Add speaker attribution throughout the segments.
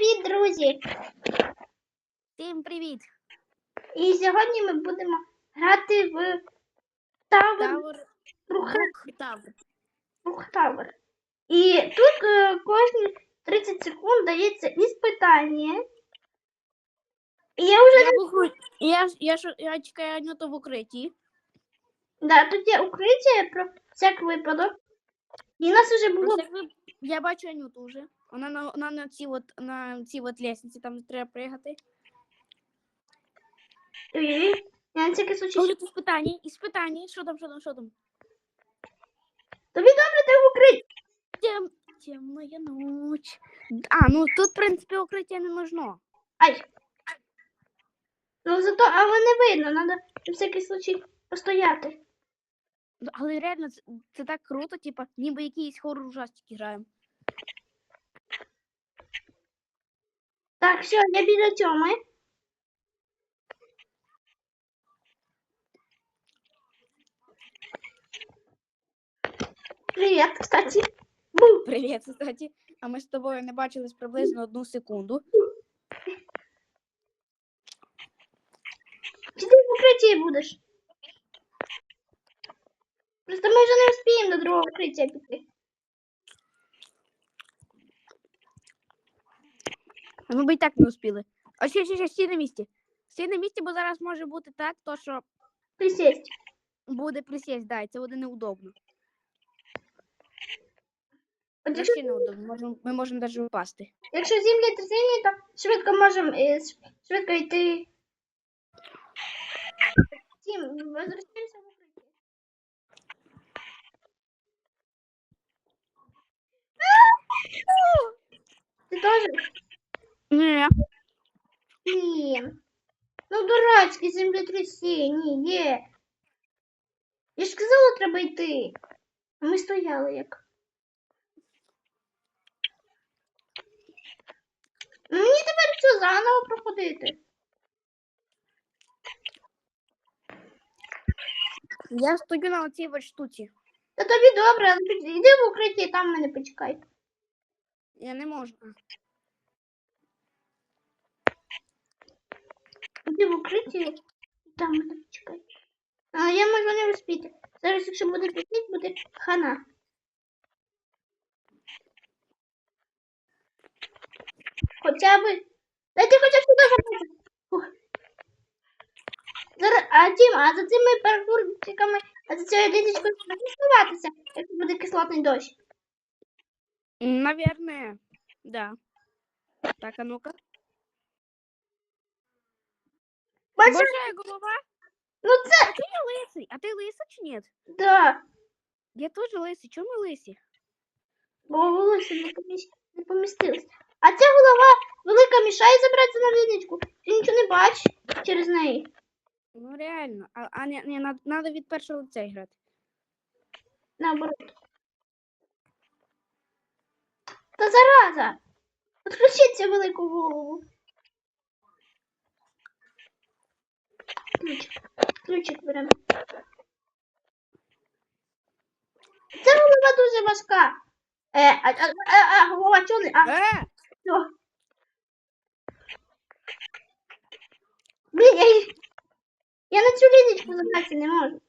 Speaker 1: привіт, друзі!
Speaker 2: Всім привіт!
Speaker 1: І сьогодні ми будемо грати в Tower
Speaker 2: Тавр
Speaker 1: Рух
Speaker 2: Рук Тавр.
Speaker 1: Рух Tower. І тут е, кожні 30 секунд дається іспитання. І я вже
Speaker 2: Я, в я, ж- я, я чекаю Анюту в укритті.
Speaker 1: да, тут є укриття про всяк випадок. І нас вже
Speaker 2: Про
Speaker 1: було
Speaker 2: всяк вип- Я бачу Анюту вже. Вона на, вона на цій от, на цій от лестниці, там треба пригати.
Speaker 1: Ой-ой-ой, я на всякий случай.
Speaker 2: Тут питання, іспитання, що там, що там, що там?
Speaker 1: Тобі добре ти в укритті.
Speaker 2: Тем... Темная ночь. А, ну тут, в принципі, укриття не нужно.
Speaker 1: Ай. Ну зато, але не видно, треба на всякий случай постояти.
Speaker 2: Ну, Але реально, це, це так круто, типа, ніби якийсь хоррор ужастик граємо.
Speaker 1: Так, все, я біля Тьоми. Привіт, кстати.
Speaker 2: Привіт, кстати. А ми з тобою не бачились приблизно одну секунду.
Speaker 1: Чи ти в укритті будеш? Просто ми вже не встигнемо до другого укриття піти.
Speaker 2: А ми б і так не успіли. А ще, ще, ще, стій на місці. Стій на місці, бо зараз може бути так, то що
Speaker 1: Присесть.
Speaker 2: буде присість, да, і це буде неудобно.
Speaker 1: От якщо,
Speaker 2: Взагалі неудобно. Можемо, ми можемо навіть впасти.
Speaker 1: якщо землі трясіння, то швидко можемо е, швидко йти. Тім, возвращаємося Ти теж?
Speaker 2: Ні.
Speaker 1: Блін. Ну, дурацьке землетрясіння є. Я ж сказала, треба йти. А ми стояли як. Ну, мені тепер все заново проходити.
Speaker 2: Я стою на цій от штуці.
Speaker 1: Та тобі добре, але під- в укриття там мене почекай.
Speaker 2: Я не можу.
Speaker 1: Йди в укриття там мене почекай. А я можу не успіти. Зараз, якщо буде піти, буде хана. Хоча б. Дайте хоча б сюди. Зараз, а Дім, а за цими паркурчиками, а за цією літочкою можна сховатися, якщо буде кислотний дощ.
Speaker 2: М, Наверное, да. Так, а ну-ка.
Speaker 1: Бачиш?
Speaker 2: Большая голова.
Speaker 1: Ну це,
Speaker 2: А ты не лысый? А ты лысый чи нет?
Speaker 1: да.
Speaker 2: Я тоже лысый. Чё мы лысый?
Speaker 1: Бо волосся не, поміс... не помістилось. А ця голова велика мішає забратися на лінічку. Ти нічого не бачиш через неї.
Speaker 2: Ну реально. А, а не, не, надо, надо від першого лиця грати.
Speaker 1: Наоборот. Та зараза! Відключіть цю велику голову. Ключик. Ключик беремо. Ця голова дуже важка. Е, а, а, а, а голова чого не? А,
Speaker 2: Е!
Speaker 1: все. Блін, я, їх- я на цю лінічку забратися не можу.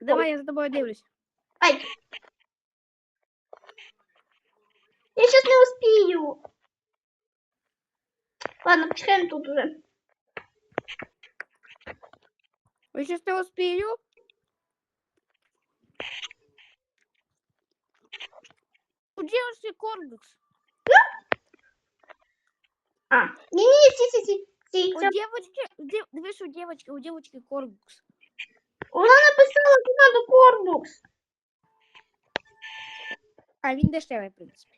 Speaker 2: Давай я за тобою дивлюсь.
Speaker 1: Ай. Я сейчас не успею. Ладно, почекаем тут уже.
Speaker 2: Ви щось не успію? У девушки корбукс.
Speaker 1: А, не-не, си, си, си. си.
Speaker 2: У
Speaker 1: всё.
Speaker 2: девочки, у дев... дивись, у девочки, у девочки корбукс.
Speaker 1: Вона написала команду Корбукс.
Speaker 2: А він дешевий, в принципі.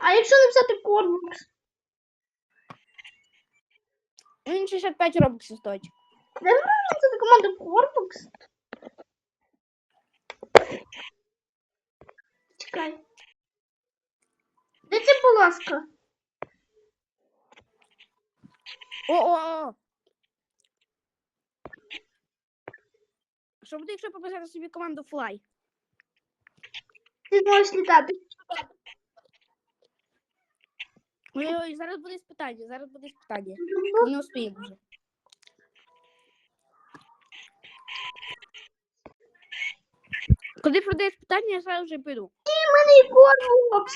Speaker 1: А якщо написати Корбукс?
Speaker 2: Він 65 робоксів стоїть.
Speaker 1: Де можна написати команду Корбукс? Чекай. Де ця полоска?
Speaker 2: О-о-о! Що буде, якщо прописати собі команду Fly?
Speaker 1: Ти зможеш літати.
Speaker 2: Ой-ой, зараз буде спитання, зараз буде спитання. Ми не успіємо вже. Коли продаєш питання, я зараз вже піду.
Speaker 1: У мене і Корблокс.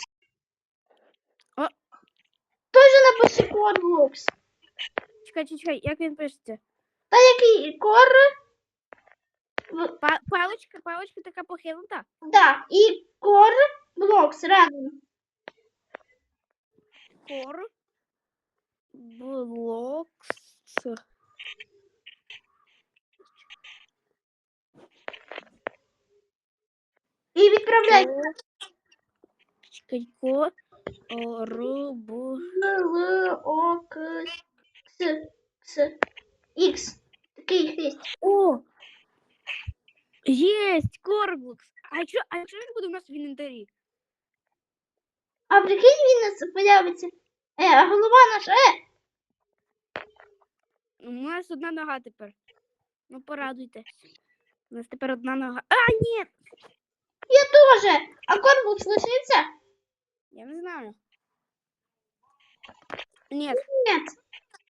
Speaker 2: А.
Speaker 1: Тоже напиши Корблокс.
Speaker 2: Чекай, чекай, як він пишеться?
Speaker 1: Та який кор.
Speaker 2: Па- паличка, паличка така похилента.
Speaker 1: Да, і кор блокс разом.
Speaker 2: Кор. Блокс.
Speaker 1: І відправляй
Speaker 2: Чекай, ко. Рубу.
Speaker 1: Л, О, К, С, С, Х. Такий хрест.
Speaker 2: О! Єсть! Корблокс! А що, а що він буде у нас в інвентарі?
Speaker 1: А прикинь, він нас появиться. Е, а голова наша, е,
Speaker 2: У нас одна нога тепер. Ну, порадуйтесь. У нас тепер одна нога. А, ні!
Speaker 1: я теж. А корпус лишиться?
Speaker 2: Я не знаю. Ні,
Speaker 1: Ні.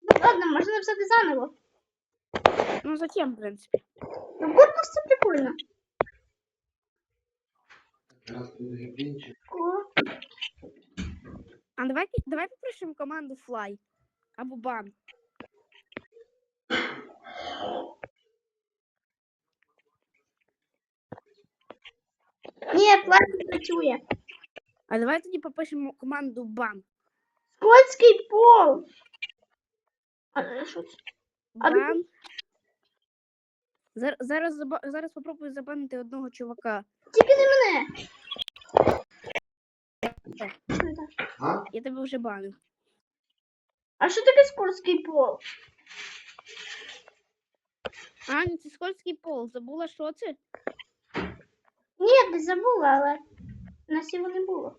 Speaker 1: Ну ладно, можна написати заново.
Speaker 2: ну зачем, в принципі?
Speaker 1: Ну, корпус це прикольно. Ко-
Speaker 2: А давай, давай попросимо команду Fly. Або Бан.
Speaker 1: Ні, план не працює.
Speaker 2: А давай тоді попишемо команду Бан.
Speaker 1: Скотський пол. А, що це? А ну-
Speaker 2: Бан. Зар- Зараз, заба- зараз попробую забанити одного чувака.
Speaker 1: Тільки не мене.
Speaker 3: А?
Speaker 2: Я тебе вже банив.
Speaker 1: А що таке скотський пол?
Speaker 2: А, ну це скользький пол. Забула, що це?
Speaker 1: Ні, не забула, але нас його не було.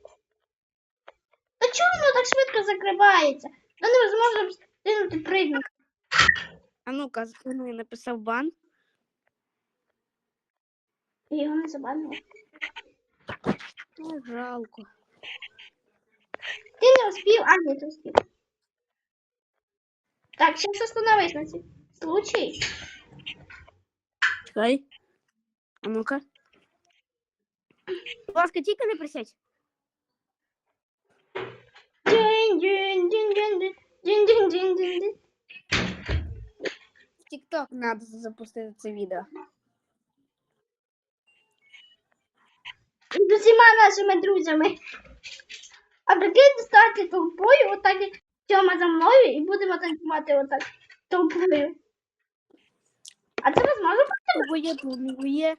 Speaker 1: Та чому воно так швидко закривається? Та невозможно встигнути пригнути.
Speaker 2: А ну-ка, з- ну, я написав бан.
Speaker 1: Я його не забанила.
Speaker 2: Ой, жалко.
Speaker 1: Ти не успів, а ні, ти успів. Так, сейчас остановись на цей случай.
Speaker 2: Чекай. А ну-ка. Будь ласка, тільки не присядь.
Speaker 1: Дин, дин, дин, дин, дин, дин, дин, дин, дин, дин.
Speaker 2: В TikTok треба запустити це відео.
Speaker 1: З усіма нашими друзями. А прикинь стати толпою, отак Тьома за мною, і будемо танцювати отак толпою. А це возможно бути?
Speaker 2: Бує, бує.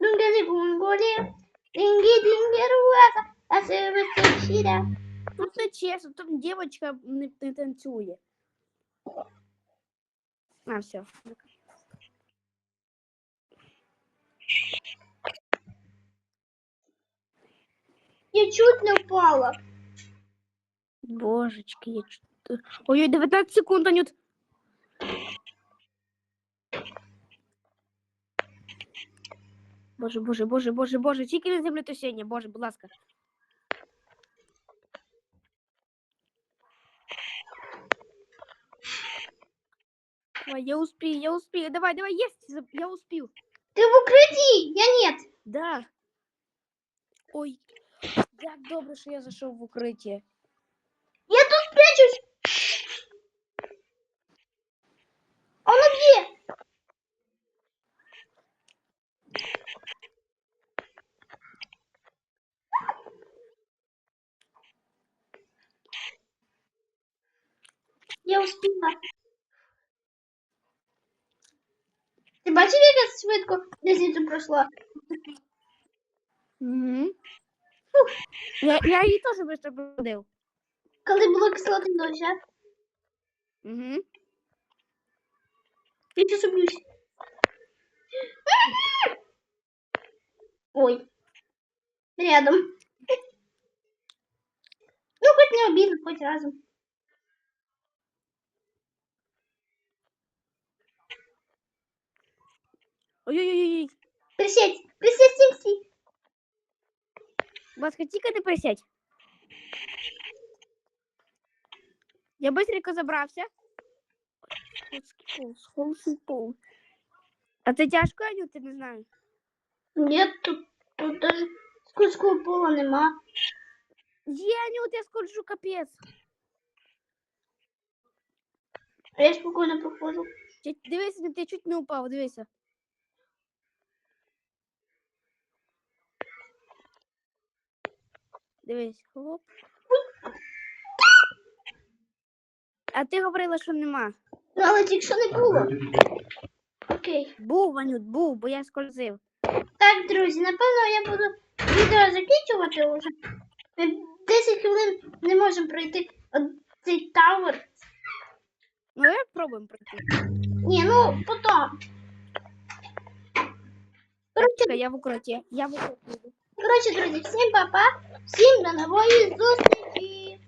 Speaker 1: Дунгелі гунголі, дингі дингі руаса, а себе щира.
Speaker 2: Тут не чесно, тут дівчинка не, не танцює. А, все.
Speaker 1: Я чуть не впала.
Speaker 2: Божечки, я чу- Ой-ой, 19 секунд, Анют. Боже, боже, боже, боже, боже, тільки не землетрясіння, боже, будь ласка. Давай, я успею, я успею. Давай, давай, есть, за- я успел.
Speaker 1: Ти в укритті, я нет.
Speaker 2: Да. Ой, як добре, що я зайшов в укриття.
Speaker 1: Я тут прячусь. Оно где? Я успіла. Ти бачив, як я швидко різницю пройшла?
Speaker 2: Угу. Я, я її теж швидко проводив.
Speaker 1: Коли було кислоти дощ, а?
Speaker 2: Угу.
Speaker 1: Я сейчас убьюсь. Ой. Рядом. Ну, хоть не обидно, хоть разом.
Speaker 2: Ой-ой-ой.
Speaker 1: Присядь, присядь, Симси.
Speaker 2: Будь ласка, тільки не присядь. Я быстренько забрався. Скользкий пол, скользкий пол. А це тяжко, Аню, ти не знаю.
Speaker 1: Ні, тут, тут даже скользкого пола нема.
Speaker 2: Є, Анют, я скольжу, капець.
Speaker 1: А я спокійно проходжу.
Speaker 2: Чуть- Дивися, ну, ти чуть не упав, дивися. Дивись, хлоп. А ти говорила, що нема.
Speaker 1: Ну, але тільки що не було. Окей.
Speaker 2: Був, Ванют, був, бо я скользив.
Speaker 1: Так, друзі, напевно, я буду відео закінчувати вже. Ми 10 хвилин не можемо пройти цей тавер.
Speaker 2: Ну, давай пробуємо пройти.
Speaker 1: Ні, ну потім. Коротше,
Speaker 2: Чекай, я в укроті. Я в укроті.
Speaker 1: Короче, друзья, всем папа, всем до новой зустрічі!